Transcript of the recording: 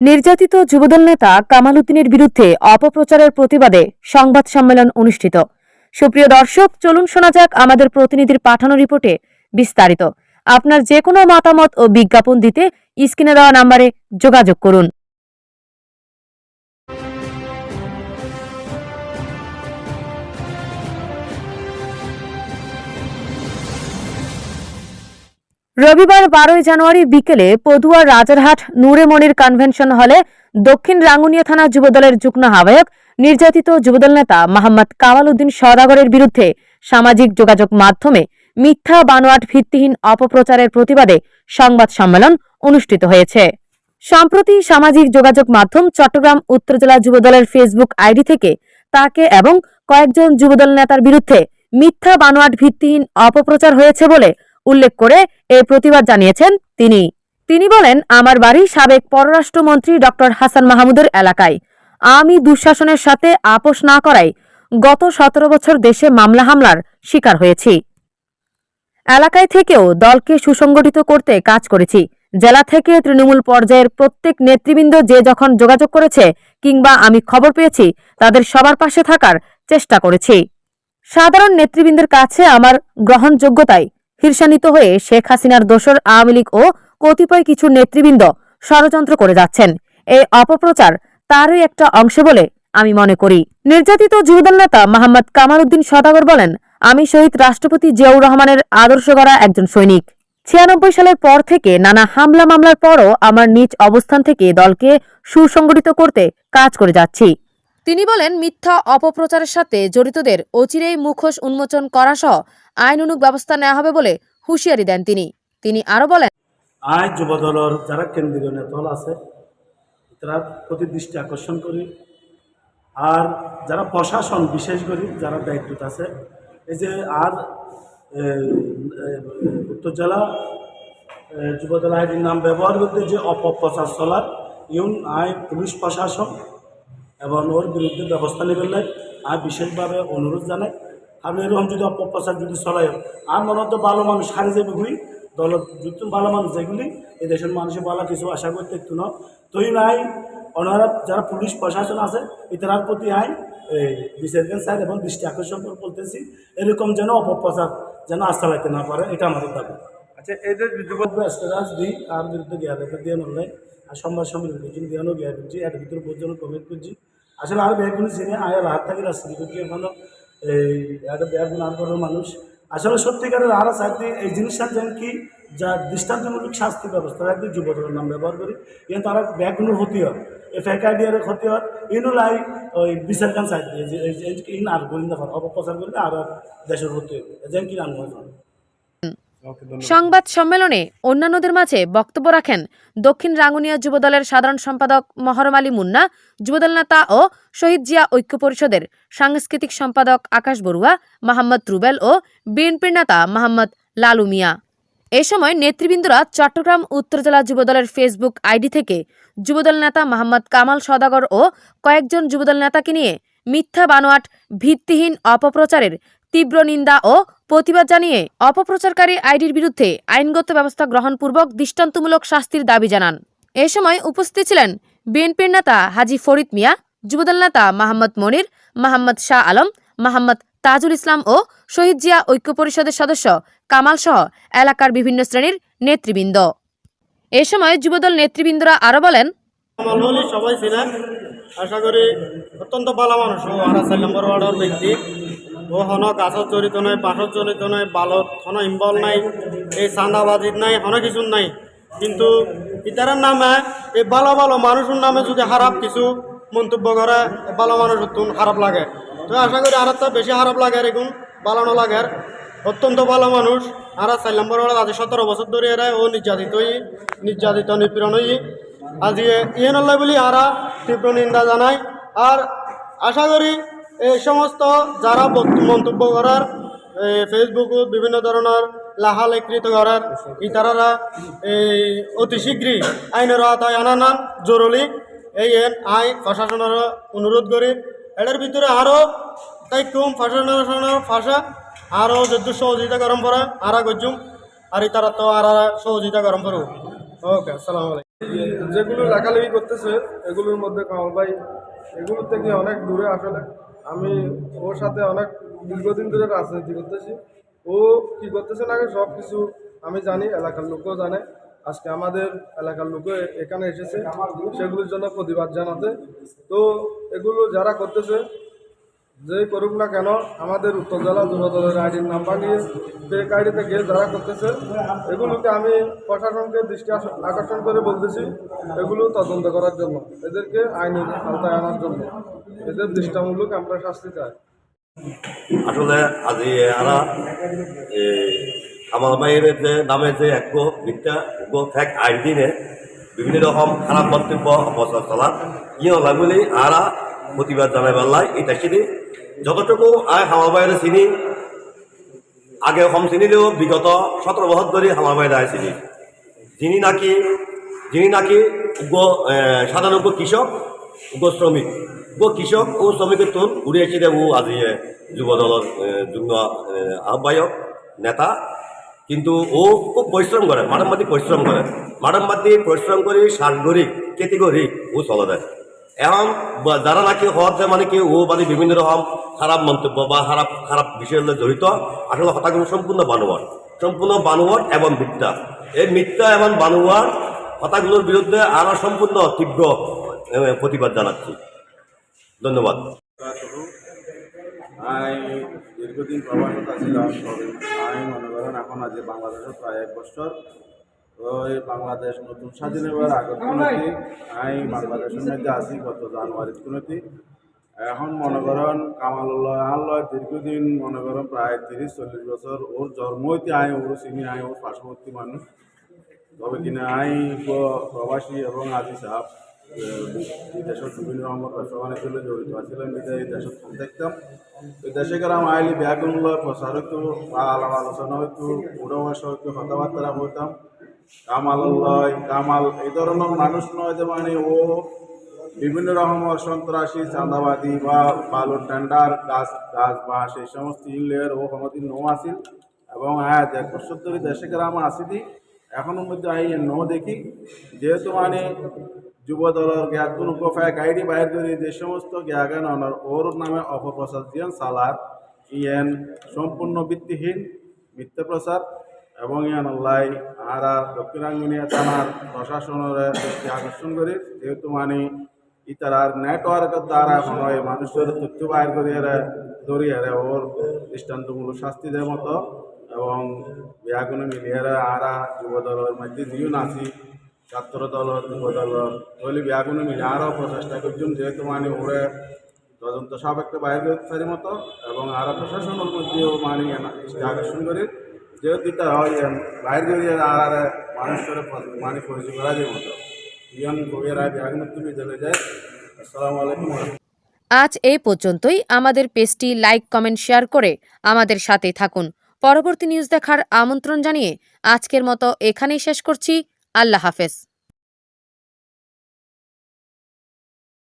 নির্যাতিত যুবদল নেতা কামাল উদ্দিনের বিরুদ্ধে অপপ্রচারের প্রতিবাদে সংবাদ সম্মেলন অনুষ্ঠিত। সুপ্রিয় দর্শক, চলুন শোনা যাক আমাদের প্রতিনিধির পাঠানো রিপোর্টে বিস্তারিত। আপনার যে কোনো মতামত ও বিজ্ঞাপন দিতে স্ক্রিনে দেওয়া নম্বরে যোগাযোগ করুন। রবিবার বারোই জানুয়ারি বিকেলে পদুয়ার রাজারহাট নূরে মনির কনভেনশন হলে দক্ষিণ রাঙ্গুনিয়া থানা যুবদলের যুগ্ম আহ্বায়ক, নির্যাতিত যুবদল নেতা মোহাম্মদ কামাল উদ্দিন সদাগরের বিরুদ্ধে সামাজিক যোগাযোগ মাধ্যমে মিথ্যা বানোয়াট ভিত্তিহীন অপপ্রচারের প্রতিবাদে সংবাদ সম্মেলন অনুষ্ঠিত হয়েছে। সম্প্রতি সামাজিক যোগাযোগ মাধ্যম চট্টগ্রাম উত্তর জেলা যুবদলের ফেসবুক আইডি থেকে তাকে এবং কয়েকজন যুবদল নেতার বিরুদ্ধে মিথ্যা বানোয়াট ভিত্তিহীন অপপ্রচার হয়েছে বলে উল্লেখ করে এই প্রতিবাদ জানিয়েছেন তিনি। তিনি বলেন, আমার বাড়ি সাবেক পররাষ্ট্রমন্ত্রী ডক্টর হাসান মাহমুদের এলাকায়। আমি দুঃশাসনের সাথে আপোষ না করায় গত সতেরো বছর দেশে মামলা হামলার শিকার হয়েছি। এলাকায় থেকেও দলকে সুসংগঠিত করতে কাজ করেছি। জেলা থেকে তৃণমূল পর্যায়ের প্রত্যেক নেতৃবৃন্দ যে যখন যোগাযোগ করেছে কিংবা আমি খবর পেয়েছি, তাদের সবার পাশে থাকার চেষ্টা করেছি। সাধারণ নেতৃবৃন্দের কাছে আমার গ্রহণযোগ্যতায় হির্ষান্বিত হয়ে শেখ হাসিনার দোসর আওয়ামী লীগ ও কতিপয় কিছু নেতৃবৃন্দ ষড়যন্ত্র করে যাচ্ছেন। এই অপপ্রচার তারই একটা অংশ বলে আমি মনে করি। নির্যাতিত যুবদল নেতা মোহাম্মদ কামাল উদ্দিন সদাগর বলেন, আমি শহীদ রাষ্ট্রপতি জিয়াউর রহমানের আদর্শ গড়া একজন সৈনিক। ছিয়ানব্বই সালের পর থেকে নানা হামলা মামলার পরও আমার নিজ অবস্থান থেকে দলকে সুসংগঠিত করতে কাজ করে যাচ্ছি। তিনি বলেন, মিথ্যা অপপ্রচারের সাথে জড়িতদের অচিরেই মুখোশ উন্মোচন করা সহ আইনানুগ ব্যবস্থা নেওয়া হবে বলে হুঁশিয়ারি দেন তিনি। তিনি আরও বলেন আজ যুবদলের যারা কেন্দ্রীয় নেতল আছে, তারা প্রতি দৃষ্টি আকর্ষণ করি। আর যারা প্রশাসন বিশেষ করে, যারা দায়িত্ব আছে, এই যে আর উত্তর জেলা যুবদল আইডির নাম ব্যবহার করতে যে অপপ্রচার চলার, ইউন আই পুলিশ প্রশাসন এবং ওর বিরুদ্ধে ব্যবস্থা নেবেন নাই। আর বিশেষভাবে অনুরোধ জানাই, আমি এরকম যদি অপপ্রচার যদি চলাই আর মনে হতো ভালো মানুষ হারিয়ে যাবে ঘুরি দল যুক্ত ভালো মানুষ যেগুলি এই দেশের মানুষের ভালো কিছু আশা করতে একটু না তুই নাই, ওনারা যারা পুলিশ প্রশাসন আছে ইতার প্রতি আই বিচারকেন স্যার এবং দৃষ্টি আকর্ষণ করে বলতেছি, এরকম যেন অপপ্রচার যেন আজ চালাইতে না পারে, এটা আমাদের দাবি। আচ্ছা স্টেটাস দিই আর বিরুদ্ধে গিয়া লেখা দিয়ে অনলাইন আর সোমবার সময় করছি দিয়ানো গিয়া করছি এর ভিতরে পর্যন্ত কমেন্ট করছি। আসলে আর ব্যাগগুলো চিনি আয় রাত থাকি রাস্তা করছি, এখনও এই একটা ব্যাগগুলো আর করার মানুষ। আসলে সত্যিকারের আর চাকরি এই জিনিসটা যেন কি, যা দৃষ্টান্তমূলক শাস্তি ব্যবস্থা একদিন যুবদলের নাম ব্যবহার করি, কিন্তু তারা ব্যাগগুলো ক্ষতি হয়, এই ফেক ক্ষতি হয়, ইনু লাই ওই বিচার এই যে ইন আর না অপপ্রচার করলে আর দেশের ক্ষতি হবে যেন কি নাম হয় সংবাদ সম্মেলনে অন্যান্যদের মাঝে বক্তব্য রাখেন দক্ষিণ রাঙ্গুনিয়া যুবদলের সাধারণ সম্পাদক মহরম আলী মুন্না, যুবদল নেতা ও শহীদ জিয়া ঐক্য পরিষদের সাংস্কৃতিক সম্পাদক আকাশ বড়ুয়া মাহমদ রুবেল ও বিএনপির নেতা মাহমদ লালু মিয়া। এ সময় নেতৃবৃন্দরা চট্টগ্রাম, উত্তর জেলা যুবদলের ফেসবুক আইডি থেকে যুবদল নেতা মোহাম্মদ কামাল সদাগর ও কয়েকজন যুবদল নেতাকে নিয়ে মিথ্যা বানোয়াট, ভিত্তিহীন অপপ্রচারের তীব্র নিন্দা ও প্রতিবাদ জানিয়ে অপপ্রচারকারী আইডির বিরুদ্ধে আইনগত ব্যবস্থা গ্রহণপূর্বক দৃষ্টান্তমূলক শাস্তির দাবি জানান। এ সময় উপস্থিত ছিলেন বিএনপির নেতা হাজি ফরিদ মিয়া, যুবদল নেতা মাহমদ মনির, মাহমদ শাহ আলম, মাহমদ তাজুল ইসলাম ও শহীদ জিয়া ঐক্য পরিষদের সদস্য কামাল সহ এলাকার বিভিন্ন শ্রেণির নেতৃবৃন্দ। এ সময় যুবদল নেতৃবৃন্দরা আরও বলেন সবাই ছিলেন আশা করি অত্যন্ত ভালো মানুষ ব্যক্তি। ও হন গাছত জড়িত নয় পাঠত জড়িত নয় বালত হন ইম্বল নাই, এই চাঁদাবাজির নাই অনেক কিছু নাই। কিন্তু ইতারার নামে, এই ভালো ভালো মানুষের নামে যদি খারাপ কিছু মন্তব্য করে ভালো মানুষের তুন খারাপ লাগে। তো আশা করি আর তো বেশি খারাপ লাগে এরকম ভালো না লাগে অত্যন্ত ভালো মানুষ আর চার নম্বর ওয়ার্ড আজ সতেরো বছর ধরে এরা ও নির্যাতিত হই নির্যাতিত নিপীড়ন হই আজি ইয়ে নল্লাই বলি আরা তীব্র নিন্দা জানাই আর আশা করি এই সমস্ত যারা মন্তব্য করার এ, ফেসবুকত বিভিন্ন ধরনের লাহালেকৃত করার ইতারারা এই অতি শীঘ্রই আইনের আওতায় আনা নান জরুরি। এই এন আই প্রশাসনের অনুরোধ করি। এটার ভিতরে আরও তাই কম প্রশাসনের ভাষা আরও যদি সহযোগিতা গরম পড়ে আরা গজুম আর ইতারা তো আর সহযোগিতা গরম করব ওকে আসসালামু আলাইকুম। যেগুলো লেখালেখি করতেছে এগুলোর মধ্যে কামাল ভাই এগুলো থেকে অনেক দূরে আসলে। আমি ওর সাথে অনেক দীর্ঘদিন ধরে রাজনীতি করতেছি। ও কি করতেছে না সব কিছু আমি জানি, এলাকার লোকও জানে। আজকে আমাদের এলাকার লোকও এখানে এসেছে, সেগুলোর জন্য প্রতিবাদ জানাতে। তো এগুলো যারা করতেছে যে করুক না কেন, আমাদের উত্তর জেলা যুব দলের আইডির নাম্বার নিয়ে ফেক আইডি থেকে যারা করতেছে, এগুলোকে আমি প্রশাসনকে দৃষ্টি আকর্ষণ করে বলতেছি, এগুলো তদন্ত করার জন্য, এদেরকে আইনের আওতায় আনার জন্য। এদের দৃষ্টামূলক আমরা শাস্তি চাই। আসলে আজি এরা কামাল ভাইয়ের যে নামে যে এক মিথ্যা গো ফ্যাক আইডি নে বিভিন্ন রকম খারাপ মন্তব্য অপচার চলা ইয়ে লাগলে আরা প্রতিবাদ জানাই পারলাই এটা চিনি যতটুকু আয় কামাল ভাইয়ের চিনি, আগে কম চিনিলেও বিগত সতেরো বছর ধরে কামাল ভাইয়ের আয় চিনি। যিনি নাকি যিনি নাকি উগ্র কৃষক উগ্র শ্রমিক উগ্র কৃষক ও শ্রমিকের তোর উড়ে ও আজি যুব দলের যুগ্ম আহ্বায়ক, নেতা। কিন্তু ও খুব পরিশ্রম করে মারামবাদি পরিশ্রম করে মারামবাদি পরিশ্রম করে সাংগরিক ক্যাটেগরি ও চলে। দেয় এখন যারা নাকি হওয়াতে মানে কি, ও মানে বিভিন্ন রকম খারাপ মন্তব্য বা খারাপ খারাপ বিষয়ের জড়িত, আসলে কথাগুলো সম্পূর্ণ বানোয়ার সম্পূর্ণ বানোয়ার এবং মিথ্যা। এই মিথ্যা এবং বানোয়ার কথাগুলোর বিরুদ্ধে আরও সম্পূর্ণ তীব্র প্রতিবাদ জানাচ্ছি। ধন্যবাদ। আমি দীর্ঘদিন প্রবাসত ছিলাম আমি মনে করেন এখন আজ বাংলাদেশের প্রায় এক বছর। বাংলাদেশ নতুন স্বাধীন হওয়ার আগত কোনোটি আমি বাংলাদেশের মধ্যে আছি গত জানুয়ারির কোনোটি এখন মনে করেন কামালুল্লাহ আল্লাহ দীর্ঘদিন মনে করেন প্রায় তিরিশ, চল্লিশ বছর ওর জন্মইতে আই ওর চিনি আই ওর পার্শ্ববর্তী মানুষ। তবে কিনা আই প্রবাসী এবং আজি সাহেব দেশের বিভিন্ন রকমের ব্যবসা বাণিজ্য জড়িত আছিলেন, বিদায় এই দেশের ফোন দেখতাম। দেশে গেলাম আইলি ব্যাগুলো প্রচার হইতো, বা আলাপ আলোচনা হইতো বুড়ো বয়স হইতো কথাবার্তা বলতাম কামাল কামাল, এই ধরনের মানুষ নয় যে মানে ও বিভিন্ন রকমের সন্ত্রাসী চাঁদাবাদী বা বালুর টেন্ডার গাছ গাছ বা এই সমস্ত ইলের ও ক্ষমতি নো আসিল। এবং হ্যাঁ এক বছর ধরে দেশে গ্রাম আসিদি এখনও মধ্যে আই নো দেখি। যেহেতু মানে যুব দলের জ্ঞাত কোনো ফ্যাক আইডি বাইর করে যে সমস্ত জ্ঞান অনার, ওর নামে অপপ্রচার দিয়েন সালার ইয়েন, সম্পূর্ণ ভিত্তিহীন মিথ্যা প্রচার। এবং ইয়ান লাই আরা দক্ষিণাঙ্গনীয় থানার প্রশাসনের দৃষ্টি আকর্ষণ করি। যেহেতু মানে ইতারার নেটওয়ার্কের দ্বারা এখন মানুষের তথ্য বাইর করিয়ে ধরিয়ে ওর দৃষ্টান্তমূলক শাস্তি দেওয়ার মতো এবং বিয়াগুলো মিলিয়ে আরা যুব দলের মধ্যে যিও নাচি ছাত্র দল যুব দল তৈলি বিয়াগুলো মিলে আরও প্রচেষ্টা করছেন। যেহেতু মানে ওরে তদন্ত সাপেক্ষে বাইরে করতে মতো এবং আরও প্রশাসনের মধ্যেও মানে আকর্ষণ করে। যেহেতু তার হয় বাইরে করিয়ে আর আর মানুষ মানে পরিচয় করা যায় মতো ইয়ান কবিরা বিয়াগুলো তুমি চলে যায়। আসসালামু আলাইকুম। আজ এই পর্যন্তই। আমাদের পেজটি লাইক, কমেন্ট, শেয়ার করে আমাদের সাথে থাকুন। পরবর্তী নিউজ দেখার আমন্ত্রণ জানিয়ে আজকের মতো এখানেই শেষ করছি। আল্লাহ হাফেজ।